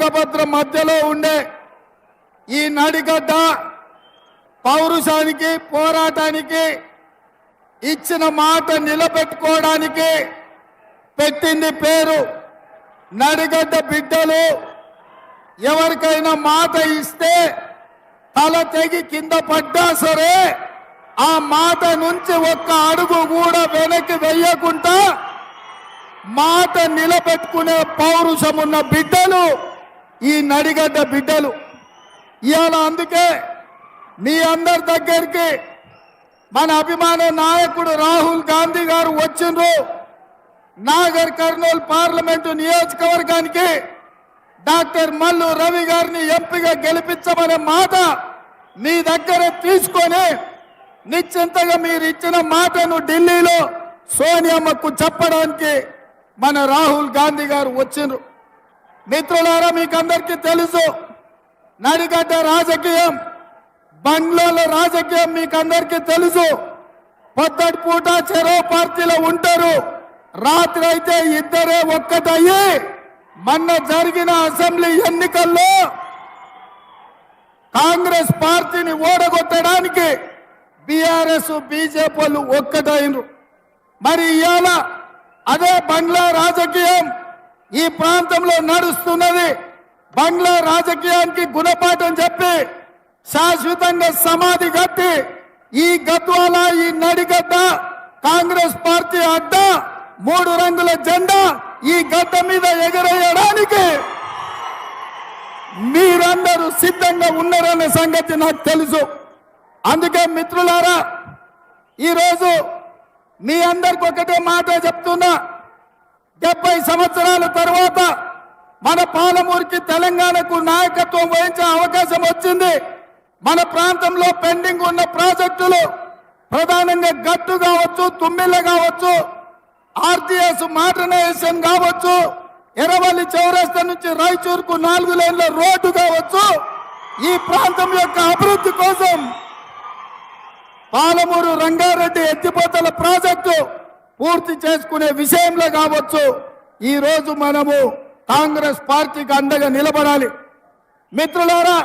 తుంగభద్ర మధ్యలో ఉండే ఈ నడిగడ్డ పౌరుషానికి పోరాటానికి ఇచ్చిన మాట నిలబెట్టుకోవడానికి పెట్టింది పేరు నడిగడ్డ బిడ్డలు. ఎవరికైనా మాట ఇస్తే తల తెగి కింద పడ్డా సరే ఆ మాట నుంచి ఒక్క అడుగు కూడా వెనక్కి వెయ్యకుండా మాట నిలబెట్టుకునే పౌరుషం ఉన్న బిడ్డలు ఈ నడిగడ్డ బిడ్డలు. ఇవాళ అందుకే మీ అందరి దగ్గరికి మన అభిమాన నాయకుడు రాహుల్ గాంధీ గారు వచ్చిండ్రు. నాగర్ కర్నూలు పార్లమెంటు నియోజకవర్గానికి డాక్టర్ మల్లు రవి గారిని ఎంపీగా గెలిపించమనే మాట మీ దగ్గర తీసుకొని నిశ్చింతగా మీరు ఇచ్చిన మాటను ఢిల్లీలో సోనియమ్మకు చెప్పడానికి మన రాహుల్ గాంధీ గారు వచ్చిండ్రు. మిత్రులారా మీకు అందరికీ తెలుసు నడిగడ్డ రాజకీయం బంగ్లాల రాజకీయం మీకు అందరికీ తెలుసు. పొద్దటి పూట చెరో పార్టీలో ఉంటారు. రాత్రి అయితే ఇద్దరే ఒక్కటయ్యి. మొన్న జరిగిన అసెంబ్లీ ఎన్నికల్లో కాంగ్రెస్ పార్టీని ఓడగొట్టడానికి బీఆర్ఎస్ బీజేపీ వాళ్ళు ఒక్కటైనరు. మరి ఇవాళ అదే బంగ్లా రాజకీయం ఈ ప్రాంతంలో నడుస్తున్నది బంగ్లా రాజకీయానికి గుణపాఠం చెప్పి శాశ్వతంగా సమాధి కట్టి ఈ గద్వాల ఈ నడిగడ్డ కాంగ్రెస్ పార్టీ అడ్డ మూడు రంగుల జెండా ఈ గడ్డ మీద ఎగరేయడానికి మీరందరూ సిద్ధంగా ఉన్నారనే సంగతి నాకు తెలుసు. అందుకే మిత్రులారా ఈరోజు మీ అందరికి ఒకటే మాట చెప్తున్నా. డెబ్బై సంవత్సరాల తర్వాత మన పాలమూరికి తెలంగాణకు నాయకత్వం వహించే అవకాశం వచ్చింది. మన ప్రాంతంలో పెండింగ్ ఉన్న ప్రాజెక్టులు ప్రధానంగా గట్టు కావచ్చు తుమ్మిళ్ళ కావచ్చు ఆర్టీఎస్ మోడర్నైజేషన్ కావచ్చు ఎరవల్లి చౌరస్తా నుంచి రాయచూరుకు నాలుగు లైన్ల రోడ్డు కావచ్చు. ఈ ప్రాంతం యొక్క అభివృద్ధి కోసం పాలమూరు రంగారెడ్డి ఎత్తిపోతల ప్రాజెక్టు పూర్తి చేసుకునే విషయంలో కావచ్చు ఈరోజు మనము కాంగ్రెస్ పార్టీకి అండగా నిలబడాలి. మిత్రులారా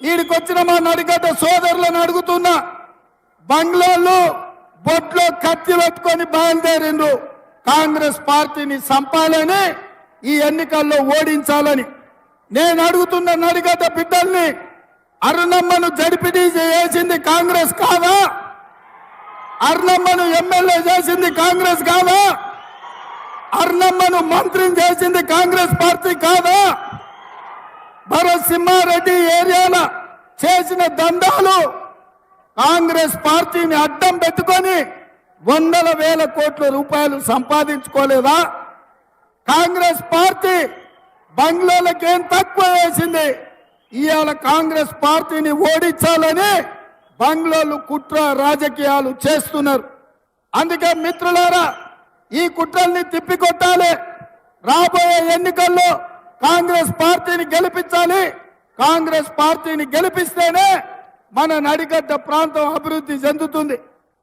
ఈడికొచ్చిన మా నడిగడ్డ సోదరులను అడుగుతున్నా బంగ్లాలో బొట్లో కత్తి పెట్టుకొని బయలుదేరిండ్రు. కాంగ్రెస్ పార్టీని సంపాలని ఈ ఎన్నికల్లో ఓడించాలని. నేను అడుగుతున్న నడిగడ్డ బిడ్డల్ని అరుణమ్మను జడిపిడి చేసింది కాంగ్రెస్ కాదా? అర్ణమ్మను ఎమ్మెల్యే చేసింది కాంగ్రెస్ కాదా? అర్ణమ్మను మంత్రిని చేసింది కాంగ్రెస్ పార్టీ కాదా? భరత్ సింహారెడ్డి ఏరియాల చేసిన దందాలు కాంగ్రెస్ పార్టీని అడ్డం పెట్టుకొని వందల వేల కోట్ల రూపాయలు సంపాదించుకోలేదా? కాంగ్రెస్ పార్టీ బంగ్లాలకేం ఏం తక్కువ వేసింది? ఇవాళ కాంగ్రెస్ పార్టీని ఓడించాలని బంగ్లాలు కుట్ర రాజకీయాలు చేస్తున్నారు. అందుకే మిత్రులారా ఈ కుట్రల్ని తిప్పికొట్టాలి. రాబోయే ఎన్నికల్లో కాంగ్రెస్ పార్టీని గెలిపించాలి. కాంగ్రెస్ పార్టీని గెలిపిస్తేనే మన నడిగడ్డ ప్రాంతం అభివృద్ధి చెందుతుంది.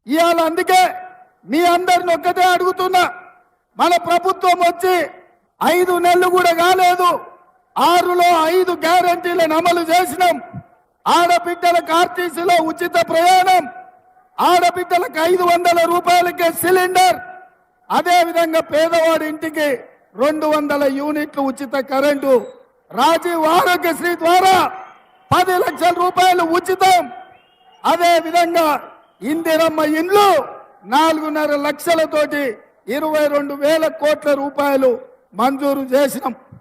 ఇవాళ అందుకే మీ అందరిని ఒక్కటే అడుగుతున్నా మన ప్రభుత్వం వచ్చి ఐదు నెలలు కూడా కాలేదు. ఆరులో ఐదు గ్యారంటీలను అమలు చేసినాం. ఆడబిడ్డలకు ఆర్టీసీలో ఉచిత ప్రయాణం ఆడబిడ్డలకు ఐదు వందల రూపాయలకే సిలిండర్ అదే విధంగా పేదవాడి ఇంటికి రెండు వందల యూనిట్లు ఉచిత కరెంటు రాజీవ్ ఆరోగ్యశ్రీ ద్వారా పది లక్షల రూపాయలు ఉచితం. అదే విధంగా ఇందిరమ్మ ఇండ్లు నాలుగున్నర లక్షలతోటి ఇరవై రెండు వేల కోట్ల రూపాయలు మంజూరు చేసినాం.